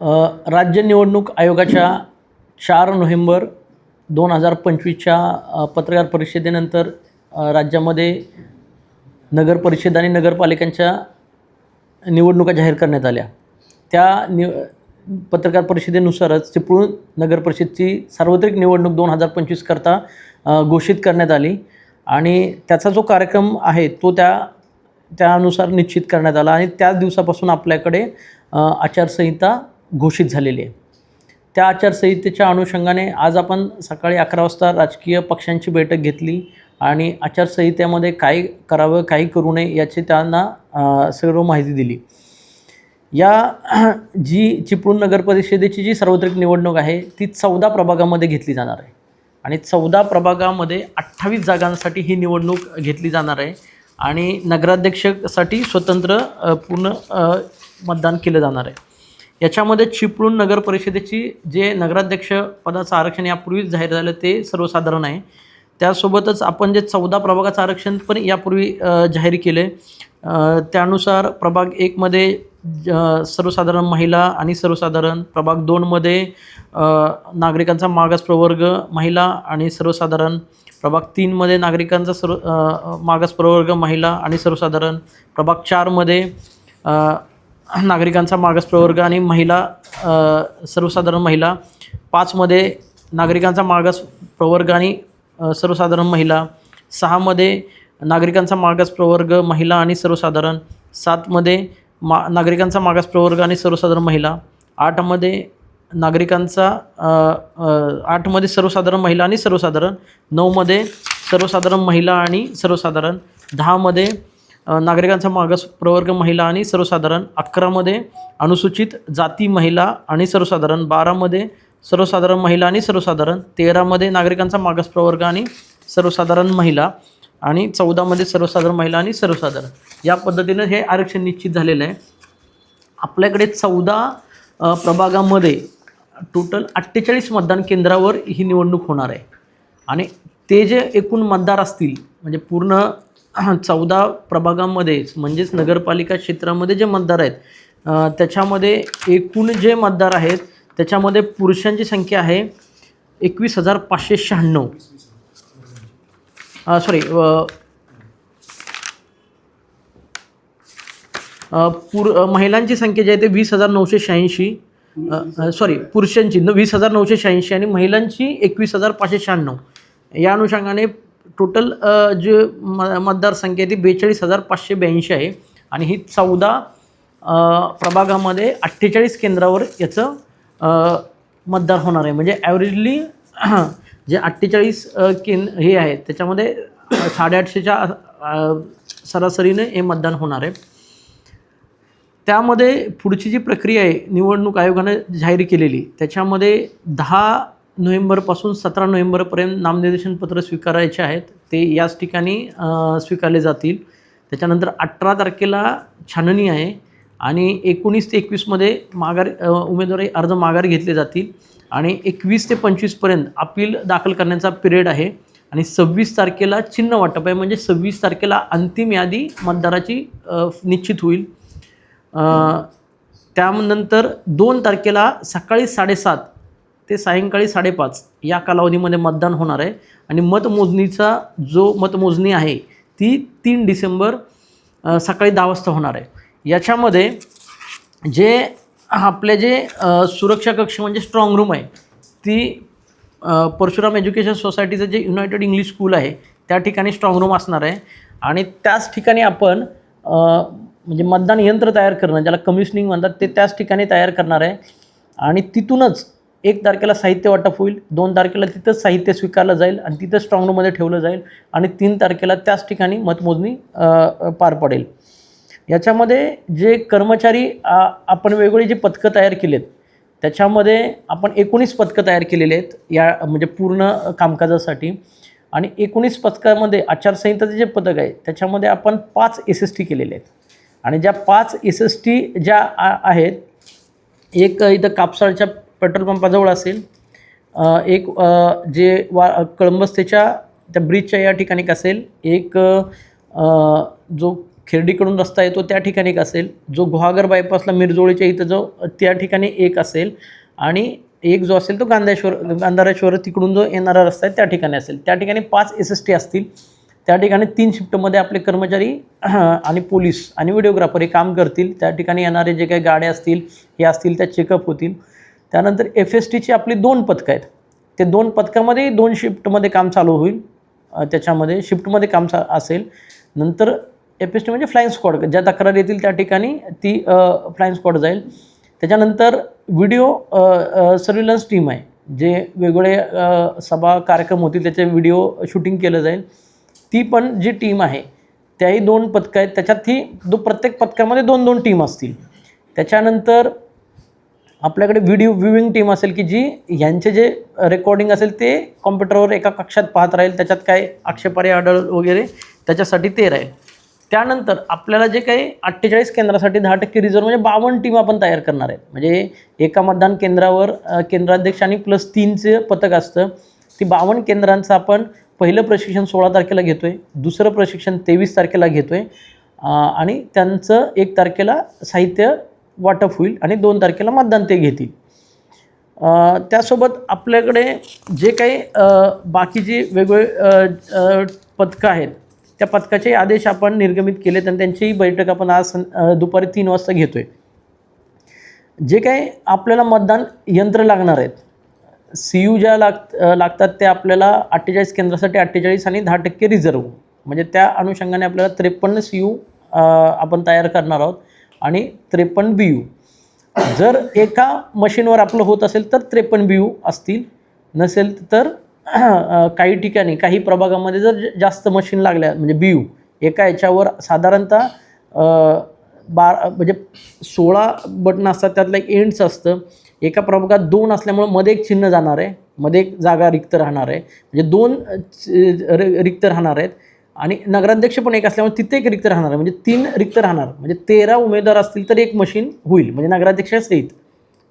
राज्य निवडणूक आयोगाच्या चार नोव्हेंबर दोन हजार पंचवीसच्या पत्रकार परिषदेनंतर राज्यामध्ये नगर परिषद आणि नगरपालिकांच्या निवडणुका जाहीर करण्यात आल्या. त्या नि पत्रकार परिषदेनुसारच चिपळूण नगर परिषदची सार्वत्रिक निवडणूक दोन हजार पंचवीसकरता घोषित करण्यात आली आणि त्याचा जो कार्यक्रम आहे तो त्या त्यानुसार निश्चित करण्यात आला आणि त्याच दिवसापासून आपल्याकडे आचारसंहिता घोषित झालेली आहे. त्या आचारसंहितेच्या अनुषंगाने आज आपण सकाळी अकरा वाजता राजकीय पक्षांची बैठक घेतली आणि आचारसंहितेमध्ये काय करावं काही करू नये याची त्यांना सर्व माहिती दिली. या जी चिपळूण नगर परिषदेची जी सार्वत्रिक निवडणूक आहे ती चौदा प्रभागामध्ये घेतली जाणार आहे. आणि चौदा प्रभागामध्ये अठ्ठावीस जागांसाठी ही निवडणूक घेतली जाणार आहे आणि नगराध्यक्षसाठी स्वतंत्र पूर्ण मतदान केलं जाणार आहे. याच्यामध्ये चिपळूण नगर परिषदेची जे नगराध्यक्ष पदाचं आरक्षण यापूर्वीच जाहीर झालं ते सर्वसाधारण आहे. त्यासोबतच आपण जे चौदा प्रभागाचं आरक्षण पण यापूर्वी जाहीर जाहीर केले. त्यानुसार प्रभाग एकमध्ये ज- सर्वसाधारण महिला आणि सर्वसाधारण प्रभाग दोनमध्ये नागरिकांचा मागास प्रवर्ग महिला आणि सर्वसाधारण प्रभाग तीनमध्ये नागरिकांचा सर्व मागास प्रवर्ग महिला आणि सर्वसाधारण प्रभाग चारमध्ये नागरिकांचा मागास प्रवर्ग आणि महिला सर्वसाधारण महिला पाचमध्ये नागरिकांचा मागास प्रवर्ग आणि सर्वसाधारण महिला सहामध्ये नागरिकांचा मागास प्रवर्ग महिला आणि सर्वसाधारण सातमध्ये मा नागरिकांचा मागास प्रवर्ग आणि सर्वसाधारण महिला आठमध्ये नागरिकांचा आठमध्ये सर्वसाधारण महिला आणि सर्वसाधारण नऊमध्ये सर्वसाधारण महिला आणि सर्वसाधारण दहामध्ये नागरिकांचा मागास प्रवर्ग महिला आणि सर्वसाधारण अकरामध्ये अनुसूचित जाती महिला आणि सर्वसाधारण बारामध्ये सर्वसाधारण महिला आणि सर्वसाधारण तेरामध्ये नागरिकांचा मागास प्रवर्ग आणि सर्वसाधारण महिला आणि चौदामध्ये सर्वसाधारण महिला आणि सर्वसाधारण. या पद्धतीनं हे आरक्षण निश्चित झालेलं आहे. आपल्याकडे चौदा प्रभागामध्ये टोटल अठ्ठेचाळीस मतदान केंद्रावर ही निवडणूक होणार आहे. आणि ते जे एकूण मतदार असतील म्हणजे पूर्ण चौदा प्रभागामध्येच म्हणजेच नगरपालिका क्षेत्रामध्ये जे मतदार आहेत त्याच्यामध्ये एकूण जे मतदार आहेत त्याच्यामध्ये पुरुषांची संख्या आहे एकवीस हजार पाचशे शहाण्णव. सॉरी पुर महिलांची संख्या जी आहे ते वीस हजार नऊशे शहाऐंशी. सॉरी पुरुषांची न वीस हजार नऊशे शहाऐंशी आणि महिलांची एकवीस हजार पाचशे शहाण्णव. या अनुषंगाने टोटल जे म मतदारसंख्या आहे ती बेचाळीस हजार पाचशे ब्याऐंशी आहे. आणि ही चौदा प्रभागामध्ये अठ्ठेचाळीस केंद्रावर याचं मतदार होणार आहे. म्हणजे ॲव्हरेजली जे अठ्ठेचाळीस अ, केंद हे आहेत त्याच्यामध्ये साडेआठशेच्या सरासरीने हे मतदान होणार आहे. त्यामध्ये पुढची जी प्रक्रिया आहे निवडणूक आयोगानं जाहीर केलेली त्याच्यामध्ये दहा नोव्हेंबरपासून सतरा नोव्हेंबरपर्यंत नामनिर्देशन पत्र स्वीकारायचे आहेत. ते याच ठिकाणी स्वीकारले जातील. त्याच्यानंतर अठरा तारखेला छाननी आहे आणि एकोणीस ते एकवीसमध्ये माघार उमेदवारी अर्ज माघार घेतले जातील आणि एकवीस ते पंचवीसपर्यंत अपील दाखल करण्याचा पिरियड आहे आणि सव्वीस तारखेला चिन्ह वाटप आहे. म्हणजे सव्वीस तारखेला अंतिम यादी मतदाराची निश्चित होईल. त्यानंतर दोन तारखेला सकाळी साडेसात ते सायंकाळी साडेपाच या कालावधीमध्ये मतदान होणार आहे. आणि मतमोजणीचा जो मतमोजणी आहे ती तीन डिसेंबर सकाळी दहा वाजता होणार आहे. याच्यामध्ये जे आपले जे सुरक्षा कक्ष म्हणजे स्ट्रॉंग रूम आहे ती परशुराम एज्युकेशन सोसायटीचं जे युनायटेड इंग्लिश स्कूल आहे त्या ठिकाणी स्ट्रॉंग रूम असणार आहे. आणि त्याच ठिकाणी आपण म्हणजे मतदान यंत्र तयार करणं ज्याला कमिशनिंग म्हणतात ते त्याच ठिकाणी तयार करणार आहे. आणि तिथूनच एक तारखेला साहित्य वाटप होईल दोन तारखेला तिथंच साहित्य स्वीकारलं जाईल आणि तिथं स्ट्रॉंग रूममध्ये ठेवलं जाईल आणि तीन तारखेला त्याच ठिकाणी मतमोजणी पार पडेल. याच्यामध्ये जे कर्मचारी आपण वेगवेगळी जी पथकं तयार केली आहेत त्याच्यामध्ये आपण एकोणीस पथकं तयार केलेली आहेत या म्हणजे पूर्ण कामकाजासाठी. आणि एकोणीस पथकामध्ये आचारसंहिताचे जे पथक आहे त्याच्यामध्ये आपण पाच एस एस टी केलेले आहेत. आणि ज्या पाच एस एस टी ज्या आहेत एक इथं कापसाळच्या पेट्रोल पंपाजवळ असेल एक जे वा कळंबस्तेच्या त्या ब्रिजच्या या ठिकाणी एक असेल एक जो खेर्डीकडून रस्ता येतो त्या ठिकाणी एक असेल जो गुहागर बायपासला मिरजोळीच्या इथं जो त्या ठिकाणी एक असेल आणि एक जो असेल तो गांधेश्वर गांधारेश्वर तिकडून जो येणारा रस्ता आहे त्या ठिकाणी असेल. त्या ठिकाणी पाच एस एस टी असतील. त्या ठिकाणी तीन शिफ्टमध्ये आपले कर्मचारी आणि पोलीस आणि व्हिडिओग्राफर हे काम करतील. त्या ठिकाणी येणारे जे काही गाड्या असतील हे असतील त्या चेकअप होतील. त्यानंतर एफ एस टीची आपली दोन पथकं आहेत. ते दोन पथकामध्ये दोन शिफ्टमध्ये काम चालू होईल. त्याच्यामध्ये शिफ्टमध्ये काम चा असेल. नंतर एफ एस टी म्हणजे फ्लाईंग स्क्वॉड ज्या तक्रार येतील त्या ठिकाणी ती फ्लाईंग स्क्वॉड जाईल. त्याच्यानंतर व्हिडिओ सर्व्हिलन्स टीम आहे. जे वेगवेगळे सभा कार्यक्रम होतील त्याचे व्हिडिओ शूटिंग केलं जाईल. ती पण जी टीम आहे त्याही दोन पथकं आहेत. त्याच्यात ही दो प्रत्येक पथकामध्ये दोन दोन टीम असतील. त्याच्यानंतर आपल्याकडे व्हिडिओ व्ह्युईंग टीम असेल की जी यांचे जे रेकॉर्डिंग असेल ते कॉम्प्युटरवर एका कक्षात पाहत राहील त्याच्यात काय आक्षेपारी आढळ वगैरे त्याच्यासाठी ते राहील. त्यानंतर आपल्याला जे काही अठ्ठेचाळीस केंद्रासाठी दहा टक्के रिझर्व म्हणजे बावन्न टीम आपण तयार करणार आहे. म्हणजे एका मतदान केंद्रावर केंद्राध्यक्ष आणि प्लस तीनचं पथक असतं. ती बावन्न केंद्रांचं आपण पहिलं प्रशिक्षण सोळा तारखेला घेतो आहे दुसरं प्रशिक्षण तेवीस तारखेला घेतो आहे आणि त्यांचं एक तारखेला साहित्य वाटप होईल आणि दोन तारखेला मतदान ते घेतील. त्यासोबत आपल्याकडे जे काही बाकीचे वेगवेगळे पथकं आहेत त्या पथकाचे आदेश आपण निर्गमित केलेत आणि त्यांचीही बैठक आपण आज दुपारी तीन वाजता घेतो आहे जे काही आपल्याला मतदान यंत्र लागणार आहेत सी यू ज्या लाग लागतात त्या आपल्याला अठ्ठेचाळीस केंद्रासाठी अठ्ठेचाळीस आणि दहा टक्के रिझर्व म्हणजे त्या अनुषंगाने आपल्याला त्रेपन्न सी यू आपण तयार करणार आहोत. आणि त्रेपन्न बी यू जर एका मशीनवर आपलं होत असेल तर त्रेपन्न बी यू असतील. नसेल तर काही ठिकाणी काही प्रभागामध्ये जर जास्त मशीन लागल्या म्हणजे बी यू एका याच्यावर साधारणतः बारा म्हणजे सोळा बटणं असतात त्यातलं एक एंड्स असतं. एका प्रभागात दोन असल्यामुळं मध्ये एक चिन्ह जाणार आहे. मध्ये एक जागा रिक्त राहणार आहे. म्हणजे दोन रिक्त राहणार आहेत. आणि नगराध्यक्ष पण एक असल्यामुळे तिथे एक रिक्त राहणार म्हणजे तीन रिक्त राहणार. म्हणजे तेरा उमेदवार असतील तर एक मशीन होईल. म्हणजे नगराध्यक्षासहित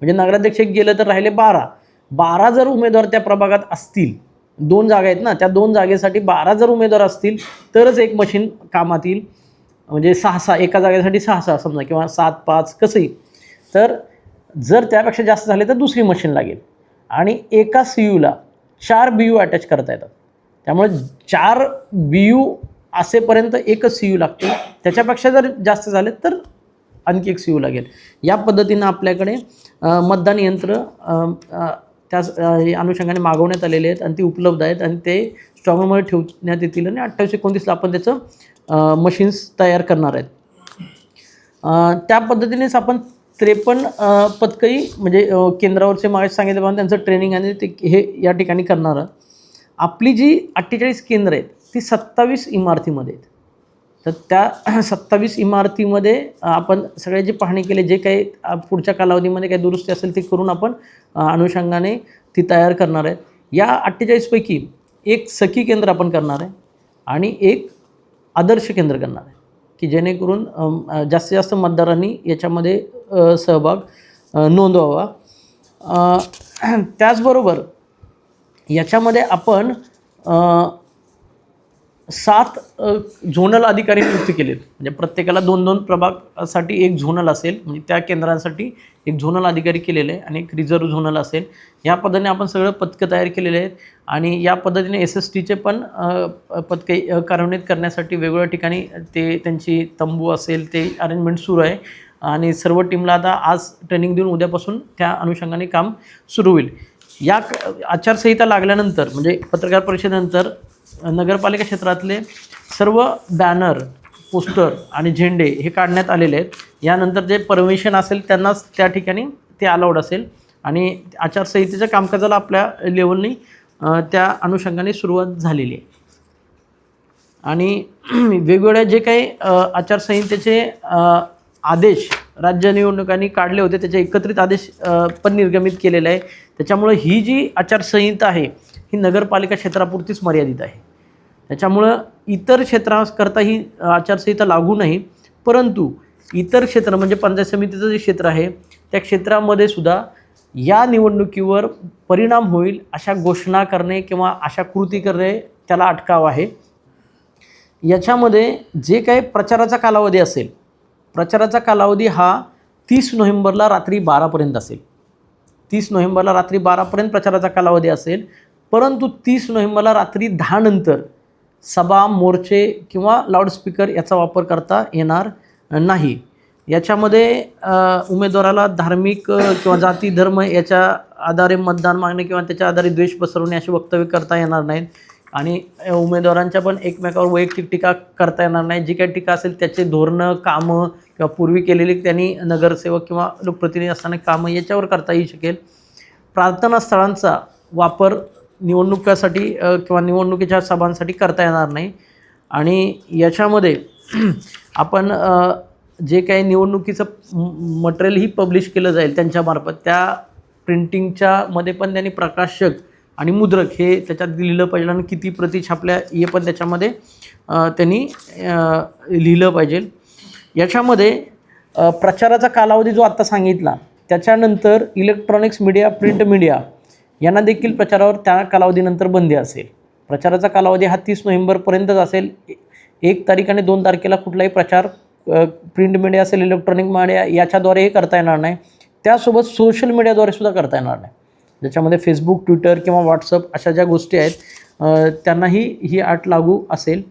म्हणजे नगराध्यक्ष एक गेलं तर राहिले बारा. बारा जर उमेदवार त्या प्रभागात असतील दोन जागा आहेत ना त्या दोन जागेसाठी बारा जर उमेदवार असतील तरच एक मशीन कामात येईल. म्हणजे सहा सहा एका जागेसाठी सहा सहा समजा किंवा सात पाच कसंही. तर जर त्यापेक्षा जास्त झाले तर दुसरी मशीन लागेल. आणि एका सी यूला चार बी यू अटॅच करता येतात. त्यामुळे चार बी यू असेपर्यंत एकच सी यू लागते. त्याच्यापेक्षा जर जास्त झाले तर आणखी एक सी यू लागेल. या पद्धतीनं आपल्याकडे मतदान यंत्र त्या अनुषंगाने मागवण्यात आलेले आहेत आणि ती उपलब्ध आहेत आणि ते स्ट्रॉंगमध्ये ठेवण्यात येतील आणि अठ्ठावीस एकोणतीसला आपण त्याचं मशीन्स तयार करणार आहेत. त्या पद्धतीनेच आपण त्रेपन्न पदकही म्हणजे केंद्रावरचे मागे सांगितल्याप्रमाणे त्यांचं ट्रेनिंग आणि ते हे या ठिकाणी करणार आहोत. आपली जी अठ्ठेचाळीस केंद्र आहेत ती सत्तावीस इमारतीमध्ये आहेत. तर त्या सत्तावीस इमारतीमध्ये आपण आपण जे पाहणी केले जे काही पुढच्या कालावधीमध्ये काही दुरुस्ती असेल ती करून आपण अनुषंगाने ती तयार करणार आहे. या अठ्ठेचाळीसपैकी एक सखी केंद्र आपण करणार आहे आणि एक आदर्श केंद्र करणार आहे की जेणेकरून जास्तीत जास्त मतदारांनी याच्यामध्ये सहभाग नोंदवावा. त्याचबरोबर याच्यामध्ये आपण सात झोनल अधिकारी नियुक्त केलेत. म्हणजे प्रत्येकाला दोन दोन प्रभागासाठी एक झोनल असेल. म्हणजे त्या केंद्रांसाठी एक झोनल अधिकारी केलेले आहे आणि एक रिझर्व्ह झोनल असेल. या पद्धतीने आपण सगळं पथकं तयार केलेले आहेत. आणि या पद्धतीने एस एस टीचे पण पथके कार्यान्वित करण्यासाठी वेगवेगळ्या ठिकाणी ते त्यांची तंबू असेल ते अरेंजमेंट सुरू आहे. आणि सर्व टीमला आता आज ट्रेनिंग देऊन उद्यापासून त्या अनुषंगाने काम सुरू होईल. या क- आचारसंहिता लागल्यानंतर म्हणजे पत्रकार परिषदेनंतर नगरपालिका क्षेत्रातले सर्व बॅनर पोस्टर आणि झेंडे हे काढण्यात आलेले आहेत. यानंतर जे परमिशन असेल त्यांनाच त्या ठिकाणी ते अलाउड असेल. आणि आचारसंहितेच्या कामकाजाला आपल्या लेवलनी त्या अनुषंगाने सुरुवात झालेली आहे. आणि वेगवेगळ्या जे काही आचारसंहितेचे आदेश राज्य निवडणुकांनी काढले होते. त्याचे एकत्रित आदेश पण निर्गमित केलेले आहे. त्याच्यामुळं ही जी आचारसंहिता आहे ही नगरपालिका क्षेत्रापुरतीच मर्यादित आहे. त्याच्यामुळं इतर क्षेत्राकरता ही आचारसंहिता लागू नाही. परंतु इतर क्षेत्र म्हणजे पंचायत समितीचं जे क्षेत्र आहे त्या क्षेत्रामध्ये सुद्धा या निवडणुकीवर परिणाम होईल अशा घोषणा करणे किंवा अशा कृती करणे त्याला अटकाव आहे. याच्यामध्ये जे काही प्रचाराचा कालावधी असेल प्रचाराचा कालावधी हा तीस नोव्हेंबरला रात्री बारापर्यंत असेल. तीस नोव्हेंबरला रात्री बारापर्यंत प्रचाराचा कालावधी असेल. परंतु तीस नोव्हेंबरला रात्री दहा नंतर सभा मोर्चे किंवा लाऊडस्पीकर याचा वापर करता येणार नाही. याच्यामध्ये उमेदवाराला धार्मिक किंवा जाती धर्म याच्या आधारे मतदान मागणे किंवा त्याच्या आधारे द्वेष पसरवणे अशी वक्तव्य करता येणार नाहीत. आणि उमेदवारांच्या पण एकमेकावर वैयक्तिक टीका करता येणार नाही. जी काही टीका असेल त्याचे धोरणं कामं किंवा पूर्वी केलेली त्यांनी नगरसेवक किंवा लोकप्रतिनिधी असताना कामं याच्यावर करता येऊ शकेल. प्रार्थना स्थळांचा वापर निवडणुकासाठी किंवा निवडणुकीच्या सभांसाठी करता येणार नाही. आणि याच्यामध्ये आपण जे काही निवडणुकीचं मटेरियलही पब्लिश केलं जाईल त्यांच्यामार्फत त्या प्रिंटिंगच्यामध्ये पण त्यांनी प्रकाशक आणि मुद्रक हे त्याच्यात लिहिलं पाहिजे आणि किती प्रती छापल्या हे पण त्याच्यामध्ये त्यांनी लिहिलं पाहिजे. याच्यामध्ये प्रचाराचा कालावधी जो आत्ता सांगितला त्याच्यानंतर इलेक्ट्रॉनिक्स मीडिया प्रिंट मीडिया यांना देखील प्रचारावर त्या कालावधीनंतर बंदी असेल. प्रचाराचा कालावधी हा तीस नोव्हेंबरपर्यंतच असेल. एक तारीख आणि दोन तारखेला कुठलाही प्रचार प्रिंट मीडिया असेल इलेक्ट्रॉनिक मीडिया याच्याद्वारेही करता येणार नाही. त्यासोबत सोशल मीडियाद्वारे सुद्धा करता येणार नाही. ज्याच्यामध्ये फेसबुक ट्विटर किंवा व्हॉट्सअप अशा ज्या गोष्टी आहेत त्यांनाही ही आट लागू असेल.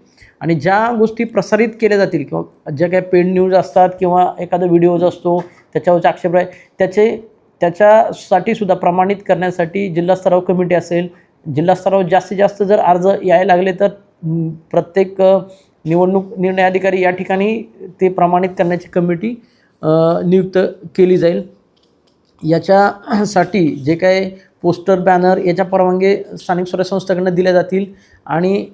आणि ज्या गोष्टी प्रसारित केल्या जातील किंवा ज्या काही पेड न्यूज असतात किंवा एखादा व्हिडिओज असतो त्याच्यावरचे आक्षेप आहे त्याचे त्याच्यासाठी सुद्धा प्रमाणित करण्यासाठी जिल्हास्तरावर कमिटी असेल. जिल्हास्तरावर जास्तीत जास्त जर अर्ज यायला लागले तर प्रत्येक निवडणूक निर्णय अधिकारी या ठिकाणी ते प्रमाणित करण्याची कमिटी नियुक्त केली जाईल. याच्यासाठी जे काय पोस्टर बॅनर याच्या परवानगी स्थानिक स्वराज्य संस्थेकडनं दिल्या जातील. आणि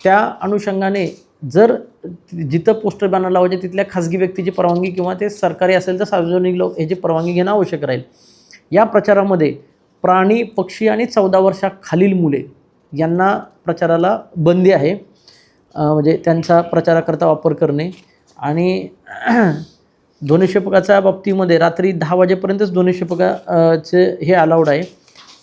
त्या अनुषंगाने जर जिथं पोस्टर बॅनर लावायचे तिथल्या खाजगी व्यक्तीची परवानगी किंवा ते सरकारी असेल तर सार्वजनिक लोक याची परवानगी घेणं आवश्यक राहील. या प्रचारामध्ये प्राणी पक्षी आणि चौदा वर्षाखालील मुले यांना प्रचाराला बंदी आहे. म्हणजे त्यांचा प्रचाराकरता वापर करणे आणि ध्वनिक्षेपकाच्या बाबतीमध्ये रात्री दहा वाजेपर्यंतच ध्वनिक्षेपकाचे हे अलाउड आहे.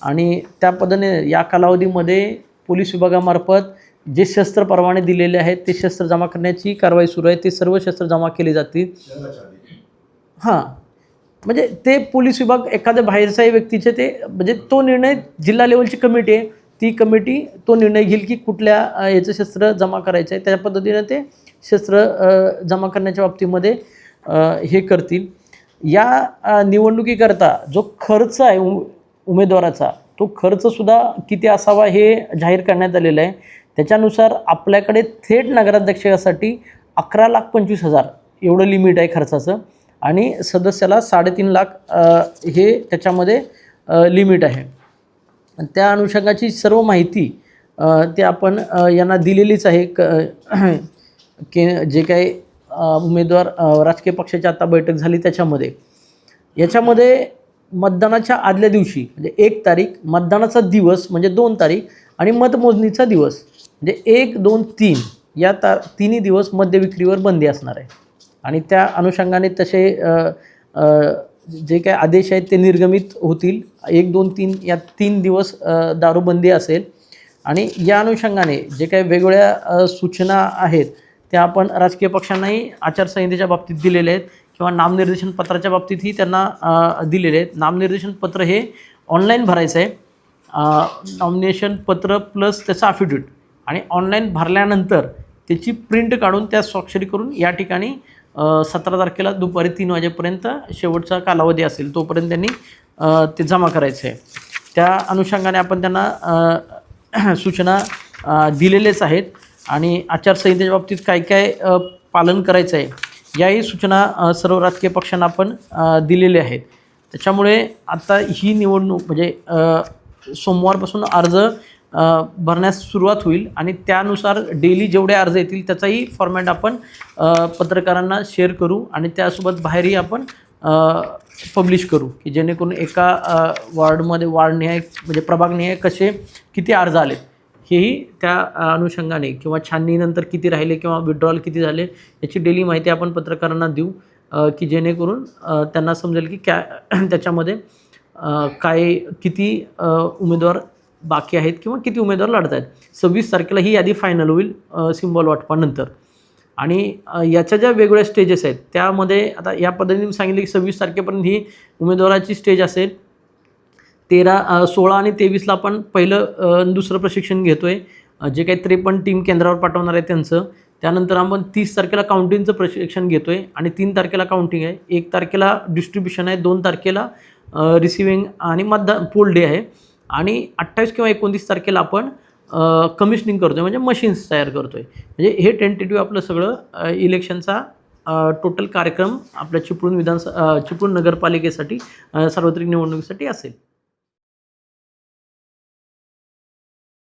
आणि त्या पद्धतीने या कालावधीमध्ये पोलीस विभागामार्फत जे शस्त्र परवाने दिलेले आहेत ते शस्त्र जमा करण्याची कारवाई सुरू आहे. ते सर्व शस्त्र जमा केली जातील. हां. म्हणजे ते पोलीस विभाग एखाद्या बाहेरच्याही व्यक्तीचे ते म्हणजे तो निर्णय जिल्हा लेवलची कमिटी आहे. ती कमिटी तो निर्णय घेईल की कुठल्या याचं शस्त्र जमा करायचं आहे. त्या पद्धतीनं ते शस्त्र जमा करण्याच्या बाबतीमध्ये हे करतील. या निवडणुकीकरता जो खर्च आहे उ उमेदवाराचा तो खर्चसुद्धा किती असावा हे जाहीर करण्यात आलेलं आहे. त्याच्यानुसार आपल्याकडे थेट नगराध्यक्षासाठी अकरा लाख पंचवीस हजार एवढं लिमिट आहे खर्चाचं आणि सदस्याला साडेतीन लाख हे त्याच्यामध्ये लिमिट आहे. त्या अनुषंगाची सर्व माहिती ते आपण यांना दिलेलीच आहे. क के जे काही उमेदवार राजकीय पक्षाची आता बैठक झाली त्याच्यामध्ये. याच्यामध्ये मतदानाच्या आदल्या दिवशी म्हणजे एक तारीख मतदानाचा दिवस म्हणजे दोन तारीख आणि मतमोजणीचा दिवस म्हणजे एक दोन तीन या ता तिन्ही दिवस मद्य विक्रीवर बंदी असणार आहे. आणि त्या अनुषंगाने तसे जे काय आदेश आहेत ते निर्गमित होतील. एक दोन तीन या तीन दिवस दारूबंदी असेल. आणि या अनुषंगाने जे काही वेगवेगळ्या सूचना आहेत त्या आपण राजकीय पक्षांनाही आचारसंहितेच्या बाबतीत दिलेले आहेत किंवा नामनिर्देशन पत्राच्या बाबतीतही त्यांना दिलेले आहेत. नामनिर्देशन पत्र हे ऑनलाईन भरायचं आहे. नॉमिनेशन पत्र प्लस त्याचं अफिडेविट आणि ऑनलाईन भरल्यानंतर त्याची प्रिंट काढून त्या स्वाक्षरी करून या ठिकाणी सतरा तारखेला दुपारी तीन वाजेपर्यंत शेवटचा कालावधी असेल तोपर्यंत त्यांनी ते जमा करायचं आहे. त्या अनुषंगाने आपण त्यांना सूचना दिलेलेच आहेत. आणि आचारसंहितेच्या बाबतीत काय काय पालन करायचं आहे याही सूचना सर्व राजकीय पक्षांना आपण दिलेल्या आहेत. त्याच्यामुळे आता ही निवडणूक म्हणजे सोमवारपासून अर्ज भरण्यास सुरुवात होईल आणि त्यानुसार डेली जेवढे अर्ज येतील त्याचाही फॉर्मॅट आपण पत्रकारांना शेअर करू आणि त्यासोबत बाहेरही आपण पब्लिश करू की जेणेकरून एका वॉर्डमध्ये वार्डनिहाय म्हणजे प्रभागनिहाय कसे किती अर्ज आलेत. हेही त्या अनुषंगाने किंवा छाननीनंतर किती राहिले किंवा विड्रॉल किती झाले याची डेली माहिती आपण पत्रकारांना देऊ की जेणेकरून त्यांना समजेल की क्या त्याच्यामध्ये काय किती उमेदवार बाकी आहेत किंवा किती उमेदवार लढत आहेत सव्वीस तारखेला ही यादी फायनल होईल सिम्बॉल वाटपानंतर. आणि याच्या ज्या वेगवेगळ्या स्टेजेस आहेत त्यामध्ये आता या पद्धतीने सांगितले सांगितलं की सव्वीस तारखेपर्यंत ही उमेदवाराची स्टेज असेल तेरा सोळा आणि तेवीसला आपण पहिलं दुसरं प्रशिक्षण घेतो आहे जे काही त्रेपन्न टीम केंद्रावर पाठवणार आहे त्यांचं. त्यानंतर आपण तीस तारखेला काउंटिंगचं प्रशिक्षण घेतो आहे आणि तीन तारखेला काउंटिंग आहे. एक तारखेला डिस्ट्रीब्युशन आहे दोन तारखेला रिसिविंग आणि मतदान पोल डे आहे. आणि अठ्ठावीस किंवा एकोणतीस तारखेला आपण कमिशनिंग करतो आहे म्हणजे मशीन्स तयार करतो आहे म्हणजे हे टेंटेटिव्ह आपलं सगळं इलेक्शनचा टोटल कार्यक्रम आपल्या चिपळूण विधानसभा चिपळूण नगरपालिकेसाठी सार्वत्रिक निवडणुकीसाठी असेल.